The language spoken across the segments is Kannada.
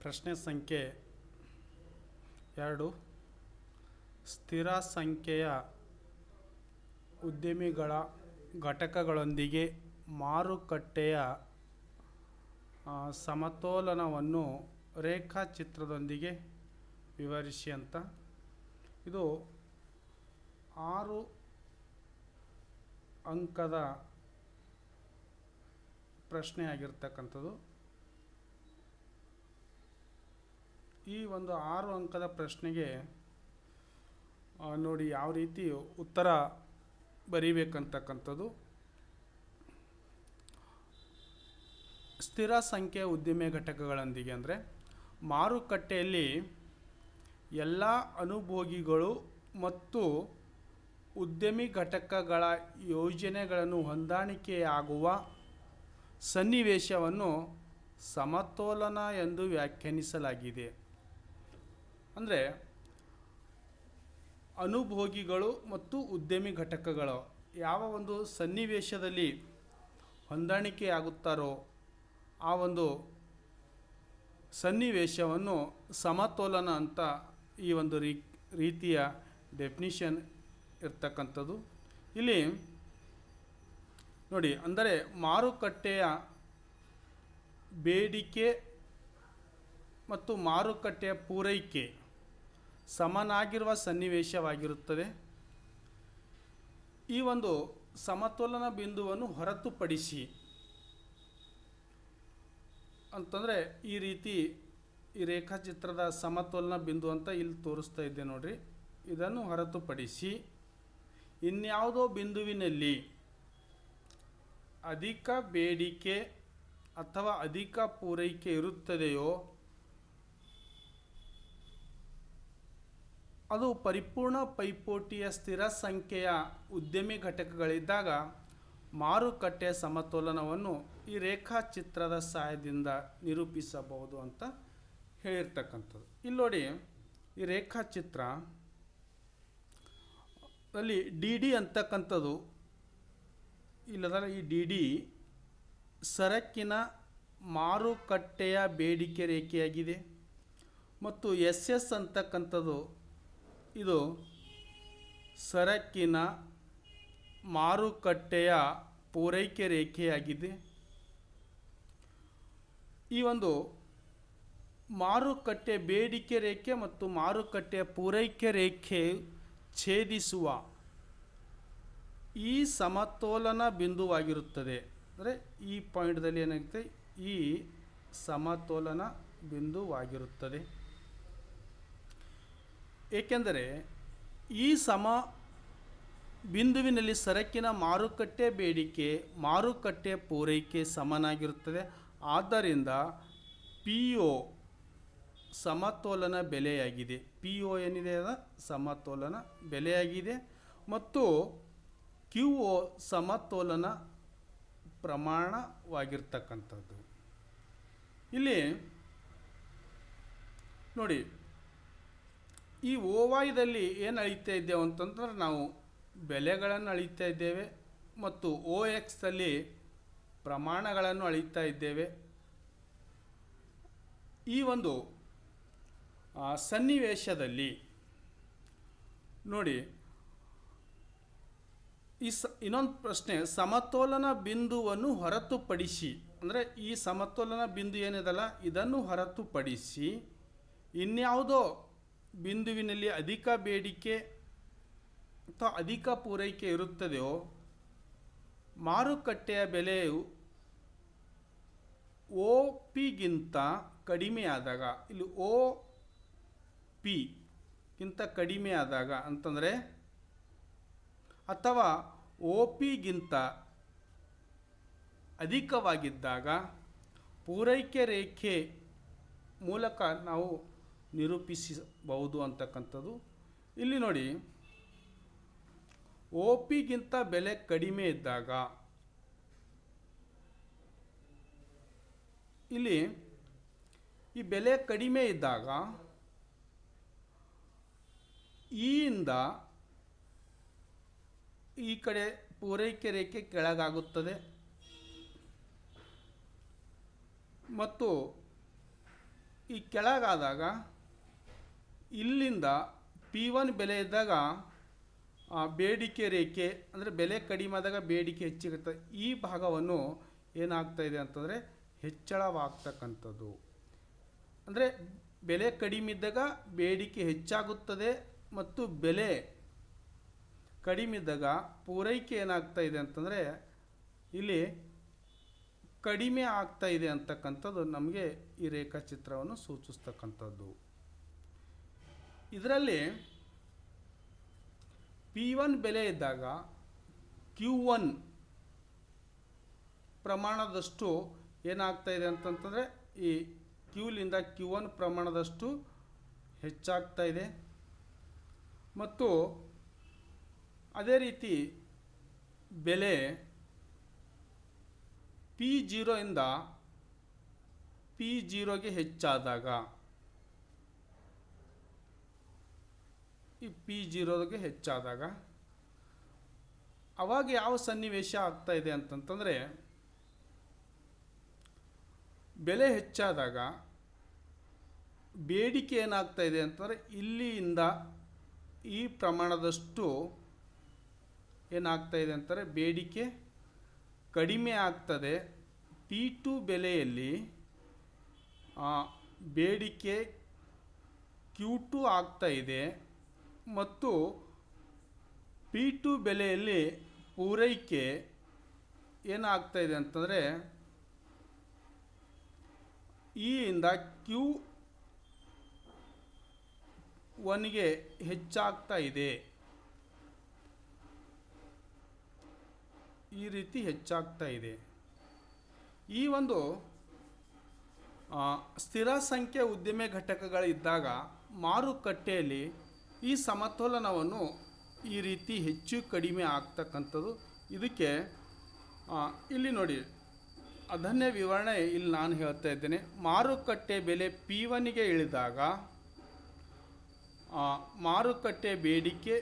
ಪ್ರಶ್ನೆ ಸಂಖ್ಯೆ ಎರಡು. ಸ್ಥಿರ ಸಂಖ್ಯೆಯ ಉದ್ಯಮಿಗಳ ಘಟಕಗಳೊಂದಿಗೆ ಮಾರುಕಟ್ಟೆಯ ಸಮತೋಲನವನ್ನು ರೇಖಾಚಿತ್ರದೊಂದಿಗೆ ವಿವರಿಸಿ ಅಂತ. ಇದು ಆರು ಅಂಕದ ಪ್ರಶ್ನೆ ಆಗಿರ್ತಕ್ಕಂಥದ್ದು ಈ ಒಂದು ಆರು ಅಂಕದ ಪ್ರಶ್ನೆಗೆ ನೋಡಿ ಯಾವ ರೀತಿ ಉತ್ತರ ಬರೀಬೇಕಂತಕ್ಕಂಥದ್ದು. ಸ್ಥಿರ ಸಂಖ್ಯೆ ಉದ್ದಿಮೆ ಘಟಕಗಳೊಂದಿಗೆ ಅಂದರೆ, ಮಾರುಕಟ್ಟೆಯಲ್ಲಿ ಎಲ್ಲ ಅನುಭೋಗಿಗಳು ಮತ್ತು ಉದ್ಯಮಿ ಘಟಕಗಳ ಯೋಜನೆಗಳನ್ನು ಹೊಂದಾಣಿಕೆಯಾಗುವ ಸನ್ನಿವೇಶವನ್ನು ಸಮತೋಲನ ಎಂದು ವ್ಯಾಖ್ಯಾನಿಸಲಾಗಿದೆ. ಅಂದರೆ ಅನುಭೋಗಿಗಳು ಮತ್ತು ಉದ್ಯಮಿ ಘಟಕಗಳು ಯಾವ ಒಂದು ಸನ್ನಿವೇಶದಲ್ಲಿ ಹೊಂದಾಣಿಕೆಯಾಗುತ್ತಾರೋ ಆ ಒಂದು ಸನ್ನಿವೇಶವನ್ನು ಸಮತೋಲನ ಅಂತ ಈ ಒಂದು ರೀ, ರೀತಿಯ ಡೆಫಿನಿಷನ್ ಇರ್ತಕ್ಕಂಥದ್ದು. ಇಲ್ಲಿ ನೋಡಿ, ಅಂದರೆ ಮಾರುಕಟ್ಟೆಯ ಬೇಡಿಕೆ ಮತ್ತು ಮಾರುಕಟ್ಟೆಯ ಪೂರೈಕೆ ಸಮನಾಗಿರುವ ಸನ್ನಿವೇಶವಾಗಿರುತ್ತದೆ. ಈ ಒಂದು ಸಮತೋಲನ ಬಿಂದುವನ್ನು ಹೊರತುಪಡಿಸಿ ಅಂತಂದರೆ ಈ ರೀತಿ ಈ ರೇಖಾಚಿತ್ರದ ಸಮತೋಲನ ಬಿಂದು ಅಂತ ಇಲ್ಲಿ ತೋರಿಸ್ತಾ ಇದ್ದೆ ನೋಡಿರಿ. ಇದನ್ನು ಹೊರತುಪಡಿಸಿ ಇನ್ಯಾವುದೋ ಬಿಂದುವಿನಲ್ಲಿ ಅಧಿಕ ಬೇಡಿಕೆ ಅಥವಾ ಅಧಿಕ ಪೂರೈಕೆ ಇರುತ್ತದೆಯೋ ಅದು ಪರಿಪೂರ್ಣ ಪೈಪೋಟಿಯ ಸ್ಥಿರ ಸಂಖ್ಯೆಯ ಉದ್ಯಮಿ ಘಟಕಗಳಿದ್ದಾಗ ಮಾರುಕಟ್ಟೆ ಸಮತೋಲನವನ್ನು ಈ ರೇಖಾಚಿತ್ರದ ಸಹಾಯದಿಂದ ನಿರೂಪಿಸಬಹುದು ಅಂತ ಹೇಳಿರ್ತಕ್ಕಂಥದ್ದು. ಇಲ್ಲಿ ನೋಡಿ, ಈ ರೇಖಾಚಿತ್ರ ಅಲ್ಲಿ ಡಿ ಡಿ ಅಂತಕ್ಕಂಥದ್ದು. ಇಲ್ಲದರ ಈ ಡಿ ಡಿ ಸರಕಿನ ಮಾರುಕಟ್ಟೆಯ ಬೇಡಿಕೆ ರೇಖೆಯಾಗಿದೆ. ಮತ್ತು ಎಸ್ ಎಸ್ ಅಂತಕ್ಕಂಥದ್ದು ಇದು ಸರಕಿನ ಮಾರುಕಟ್ಟೆಯ ಪೂರೈಕೆ ರೇಖೆಯಾಗಿದೆ. ಈ ಒಂದು ಮಾರುಕಟ್ಟೆ ಬೇಡಿಕೆ ರೇಖೆ ಮತ್ತು ಮಾರುಕಟ್ಟೆಯ ಪೂರೈಕೆ ರೇಖೆ ಛೇದಿಸುವ ಈ ಸಮತೋಲನ ಬಿಂದುವಾಗಿರುತ್ತದೆ. ಅಂದರೆ ಈ ಪಾಯಿಂಟ್ದಲ್ಲಿ ಏನಾಗುತ್ತೆ? ಈ ಸಮತೋಲನ ಬಿಂದುವಾಗಿರುತ್ತದೆ. ಏಕೆಂದರೆ ಈ ಸಮ ಬಿಂದುವಿನಲ್ಲಿ ಸರಕಿನ ಮಾರುಕಟ್ಟೆ ಬೇಡಿಕೆ, ಮಾರುಕಟ್ಟೆ ಪೂರೈಕೆ ಸಮನಾಗಿರುತ್ತದೆ. ಆದ್ದರಿಂದ ಪಿ ಒ ಸಮತೋಲನ ಬೆಲೆಯಾಗಿದೆ. ಪಿ ಒ ಏನಿದೆ? ಅದ ಸಮತೋಲನ ಬೆಲೆಯಾಗಿದೆ. ಮತ್ತು ಕ್ಯೂ ಒ ಸಮತೋಲನ ಪ್ರಮಾಣವಾಗಿರ್ತಕ್ಕಂಥದ್ದು. ಇಲ್ಲಿ ನೋಡಿ ಈ ಓವಾಯ್ದಲ್ಲಿ ಏನು ಅಳೀತಾ ಇದ್ದೇವೆ ಅಂತಂದ್ರೆ ನಾವು ಬೆಲೆಗಳನ್ನು ಅಳೀತಾ ಇದ್ದೇವೆ ಮತ್ತು ಓ ಎಕ್ಸಲ್ಲಿ ಪ್ರಮಾಣಗಳನ್ನು ಅಳೀತಾ ಇದ್ದೇವೆ. ಈ ಒಂದು ಸನ್ನಿವೇಶದಲ್ಲಿ ನೋಡಿ, ಈ ಸ, ಇನ್ನೊಂದು ಪ್ರಶ್ನೆ, ಸಮತೋಲನ ಬಿಂದುವನ್ನು ಹೊರತುಪಡಿಸಿ, ಅಂದರೆ ಈ ಸಮತೋಲನ ಬಿಂದು ಏನಿದಲ್ಲ, ಇದನ್ನು ಹೊರತುಪಡಿಸಿ ಇನ್ಯಾವುದೋ ಬಿಂದುವಿನಲ್ಲಿ ಅಧಿಕ ಬೇಡಿಕೆ ಅಥವಾ ಅಧಿಕ ಪೂರೈಕೆ ಇರುತ್ತದೆಯೋ, ಮಾರುಕಟ್ಟೆಯ ಬೆಲೆಯು ಓ ಪಿಗಿಂತ ಕಡಿಮೆಯಾದಾಗ, ಇಲ್ಲಿ ಓ ಪಿಗಿಂತ ಕಡಿಮೆಯಾದಾಗ ಅಂತಂದರೆ, ಅಥವಾ ಓ ಪಿಗಿಂತ ಅಧಿಕವಾಗಿದ್ದಾಗ, ಪೂರೈಕೆ ರೇಖೆ ಮೂಲಕ ನಾವು ನಿರೂಪಿಸಬಹುದು ಅಂತಕ್ಕಂಥದ್ದು. ಇಲ್ಲಿ ನೋಡಿ ಓ ಪಿಗಿಂತ ಬೆಲೆ ಕಡಿಮೆ ಇದ್ದಾಗ, ಇಲ್ಲಿ ಈ ಬೆಲೆ ಕಡಿಮೆ ಇದ್ದಾಗ ಈಯಿಂದ ಈ ಕಡೆ ಪೂರೈಕೆ ರೇಖೆ ಕೆಳಗಾಗುತ್ತದೆ. ಮತ್ತು ಈ ಕೆಳಗಾದಾಗ ಇಲ್ಲಿಂದ ಪಿ ಒನ್ ಬೆಲೆ ಇದ್ದಾಗ ಬೇಡಿಕೆ ರೇಖೆ, ಅಂದರೆ ಬೆಲೆ ಕಡಿಮೆ ಆದಾಗ ಬೇಡಿಕೆ ಹೆಚ್ಚಿರುತ್ತೆ. ಈ ಭಾಗವನ್ನು ಏನಾಗ್ತಾ ಇದೆ ಅಂತಂದರೆ ಹೆಚ್ಚಳವಾಗ್ತಕ್ಕಂಥದ್ದು. ಅಂದರೆ ಬೆಲೆ ಕಡಿಮೆ ಇದ್ದಾಗ ಬೇಡಿಕೆ ಹೆಚ್ಚಾಗುತ್ತದೆ ಮತ್ತು ಬೆಲೆ ಕಡಿಮೆ ಇದ್ದಾಗ ಪೂರೈಕೆ ಏನಾಗ್ತಾ ಇದೆ ಅಂತಂದರೆ ಇಲ್ಲಿ ಕಡಿಮೆ ಆಗ್ತಾ ಇದೆ ಅಂತಕ್ಕಂಥದ್ದು ನಮಗೆ ಈ ರೇಖಾಚಿತ್ರವನ್ನು ಸೂಚಿಸ್ತಕ್ಕಂಥದ್ದು. ಇದರಲ್ಲಿ ಪಿ ಒನ್ ಬೆಲೆ ಇದ್ದಾಗ ಕ್ಯೂ ಒನ್ ಪ್ರಮಾಣದಷ್ಟು ಏನಾಗ್ತಾ ಇದೆ ಅಂತಂತಂದರೆ ಈ ಕ್ಯೂಲಿಂದ ಕ್ಯೂ ಒನ್ ಪ್ರಮಾಣದಷ್ಟು ಹೆಚ್ಚಾಗ್ತಾ ಇದೆ. ಮತ್ತು ಅದೇ ರೀತಿ ಬೆಲೆ ಪಿ ಜೀರೋಯಿಂದ ಪಿ ಜೀರೋಗೆ ಹೆಚ್ಚಾದಾಗ ಈ ಪಿ ಜೀರೋಗೆ ಹೆಚ್ಚಾದಾಗ ಅವಾಗ ಯಾವ ಸನ್ನಿವೇಶ ಆಗ್ತಾ ಇದೆ ಅಂತಂತಂದರೆ ಬೆಲೆ ಹೆಚ್ಚಾದಾಗ ಬೇಡಿಕೆ ಏನಾಗ್ತಾ ಇದೆ ಅಂತಂದರೆ ಇಲ್ಲಿಯಿಂದ ಈ ಪ್ರಮಾಣದಷ್ಟು ಏನಾಗ್ತಾ ಇದೆ ಅಂತಾರೆ ಬೇಡಿಕೆ ಕಡಿಮೆ ಆಗ್ತದೆ. ಪಿ ಟು ಬೆಲೆಯಲ್ಲಿ ಬೇಡಿಕೆ ಕ್ಯೂ ಟು ಆಗ್ತಾ ಇದೆ. ಮತ್ತು ಪಿ ಟು ಬೆಲೆಯಲ್ಲಿ ಪೂರೈಕೆ ಏನಾಗ್ತಾ ಇದೆ ಅಂತಂದರೆ ಇಯಿಂದ ಕ್ಯೂ ಒನ್ಗೆ ಹೆಚ್ಚಾಗ್ತಾ ಇದೆ ಈ ರೀತಿ ಹೆಚ್ಚಾಗ್ತಾ ಇದೆ ಈ ಒಂದು ಸ್ಥಿರ ಸಂಖ್ಯೆ ಉದ್ದಿಮೆ ಘಟಕಗಳಿದ್ದಾಗ ಮಾರುಕಟ್ಟೆಯಲ್ಲಿ ಈ ಸಮತೋಲನವನ್ನು ಈ ರೀತಿ ಹೆಚ್ಚು ಕಡಿಮೆ ಆಗ್ತಕ್ಕಂಥದ್ದು. ಇದಕ್ಕೆ ಇಲ್ಲಿ ನೋಡಿ. ಅದನ್ನೇ ವಿವರಣೆ ಇಲ್ಲಿ ನಾನು ಹೇಳ್ತಾ ಇದ್ದೇನೆ. ಮಾರುಕಟ್ಟೆ ಬೆಲೆ ಪಿ ಒನ್ಗೆ ಇಳಿದಾಗ ಮಾರುಕಟ್ಟೆ ಬೇಡಿಕೆ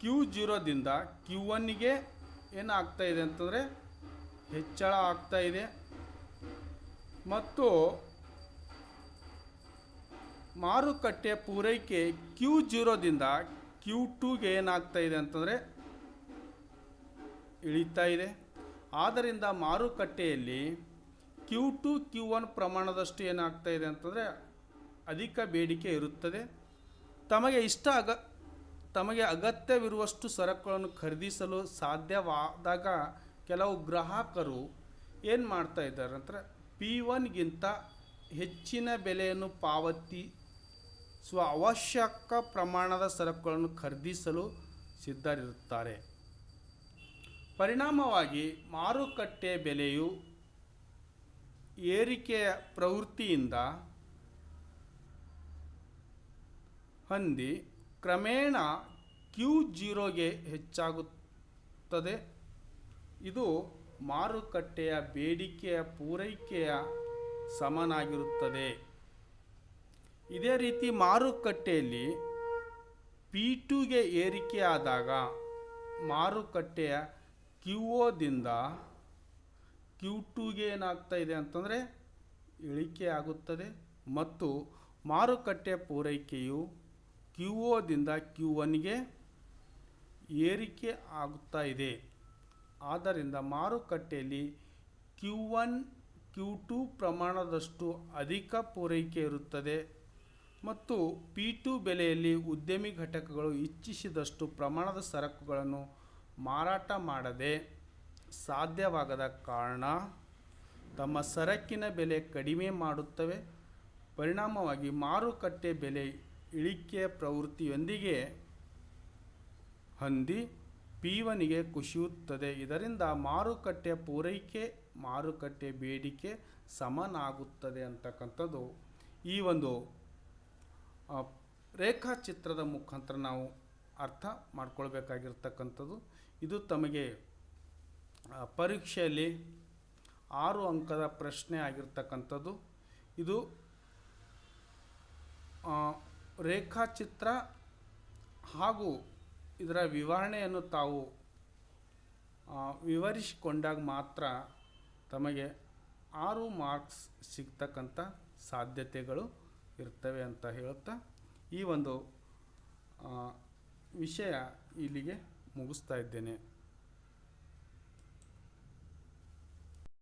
ಕ್ಯೂ ಜೀರೋದಿಂದ ಕ್ಯೂ ಒನ್ಗೆ ಏನಾಗ್ತಾ ಇದೆ ಅಂತಂದರೆ ಹೆಚ್ಚಳ ಆಗ್ತಾ ಇದೆ. ಮತ್ತು ಮಾರುಕಟ್ಟೆ ಪೂರೈಕೆ ಕ್ಯೂ ಜೀರೋದಿಂದ ಕ್ಯೂ ಟೂಗೆ ಏನಾಗ್ತಾ ಇದೆ ಅಂತಂದರೆ ಇಳಿತಾ ಇದೆ. ಆದ್ದರಿಂದ ಮಾರುಕಟ್ಟೆಯಲ್ಲಿ ಕ್ಯೂ ಟು ಕ್ಯೂ ಒನ್ ಪ್ರಮಾಣದಷ್ಟು ಏನಾಗ್ತಾ ಇದೆ ಅಂತಂದರೆ ಅಧಿಕ ಬೇಡಿಕೆ ಇರುತ್ತದೆ. ತಮಗೆ ಇಷ್ಟ ಅಗ ತಮಗೆ ಅಗತ್ಯವಿರುವಷ್ಟು ಸರಕುಗಳನ್ನು ಖರೀದಿಸಲು ಸಾಧ್ಯವಾದಾಗ ಕೆಲವು ಗ್ರಾಹಕರು ಏನು ಮಾಡ್ತಾ ಇದ್ದಾರೆ ಅಂದರೆ ಪಿ ಒನ್ಗಿಂತ ಹೆಚ್ಚಿನ ಬೆಲೆಯನ್ನು ಪಾವತಿಸುವ ಅವಶ್ಯಕ ಪ್ರಮಾಣದ ಸರಕುಗಳನ್ನು ಖರೀದಿಸಲು ಸಿದ್ಧರಿರುತ್ತಾರೆ. ಪರಿಣಾಮವಾಗಿ ಮಾರುಕಟ್ಟೆ ಬೆಲೆಯು ಏರಿಕೆಯ ಪ್ರವೃತ್ತಿಯಿಂದ ಹೊಂದಿ ಕ್ರಮೇಣ ಕ್ಯೂ ಜೀರೋಗೆ ಹೆಚ್ಚಾಗುತ್ತದೆ. ಇದು ಮಾರುಕಟ್ಟೆಯ ಬೇಡಿಕೆಯ ಪೂರೈಕೆಯ ಸಮನಾಗಿರುತ್ತದೆ. ಇದೇ ರೀತಿ ಮಾರುಕಟ್ಟೆಯಲ್ಲಿ ಪಿ ಟುಗೆ ಏರಿಕೆಯಾದಾಗ ಮಾರುಕಟ್ಟೆಯ ಕ್ಯೂ ಓದಿಂದ ಕ್ಯೂ ಟುಗೆ ಏನಾಗ್ತಾ ಇದೆ ಅಂತಂದರೆ ಇಳಿಕೆ ಆಗುತ್ತದೆ ಮತ್ತು ಮಾರುಕಟ್ಟೆ ಪೂರೈಕೆಯು ಕ್ಯೂ ಓದಿಂದ ಕ್ಯೂ ಒನ್ಗೆ ಏರಿಕೆ ಆಗುತ್ತಾ ಇದೆ. ಆದ್ದರಿಂದ ಮಾರುಕಟ್ಟೆಯಲ್ಲಿ ಕ್ಯೂ ಒನ್, ಕ್ಯೂ ಟು ಪ್ರಮಾಣದಷ್ಟು ಅಧಿಕ ಪೂರೈಕೆ ಇರುತ್ತದೆ. ಮತ್ತು ಪಿ ಟು ಬೆಲೆಯಲ್ಲಿ ಉದ್ಯಮಿ ಘಟಕಗಳು ಇಚ್ಛಿಸಿದಷ್ಟು ಪ್ರಮಾಣದ ಸರಕುಗಳನ್ನು ಮಾರಾಟ ಮಾಡದೆ ಸಾಧ್ಯವಾಗದ ಕಾರಣ ತಮ್ಮ ಸರಕಿನ ಬೆಲೆ ಕಡಿಮೆ ಮಾಡುತ್ತವೆ. ಪರಿಣಾಮವಾಗಿ ಮಾರುಕಟ್ಟೆ ಬೆಲೆ ಇಳಿಕೆಯ ಪ್ರವೃತ್ತಿಯೊಂದಿಗೆ ಹೊಂದಿ ಪೀವನಿಗೆ ಕುಸಿಯುತ್ತದೆ. ಇದರಿಂದ ಮಾರುಕಟ್ಟೆ ಪೂರೈಕೆ, ಮಾರುಕಟ್ಟೆ ಬೇಡಿಕೆ ಸಮನಾಗುತ್ತದೆ ಅಂತಕ್ಕಂಥದ್ದು ಈ ಒಂದು ರೇಖಾಚಿತ್ರದ ಮುಖಾಂತರ ನಾವು ಅರ್ಥ ಮಾಡ್ಕೊಳ್ಬೇಕಾಗಿರ್ತಕ್ಕಂಥದ್ದು. ಇದು ತಮಗೆ ಪರೀಕ್ಷೆಯಲ್ಲಿ ಆರು ಅಂಕದ ಪ್ರಶ್ನೆ ಆಗಿರ್ತಕ್ಕಂಥದ್ದು. ಇದು ರೇಖಾಚಿತ್ರ ಹಾಗೂ ಇದರ ವಿವರಣೆಯನ್ನು ತಾವು ವಿವರಿಸಿಕೊಂಡಾಗ ಮಾತ್ರ ತಮಗೆ ಆರು ಮಾರ್ಕ್ಸ್ ಸಿಗ್ತಕ್ಕಂಥ ಸಾಧ್ಯತೆಗಳು ಇರ್ತವೆ ಅಂತ ಹೇಳುತ್ತಾ ಈ ಒಂದು ವಿಷಯ ಇಲ್ಲಿಗೆ ಮುಗಿಸ್ತಾ ಇದ್ದೇನೆ.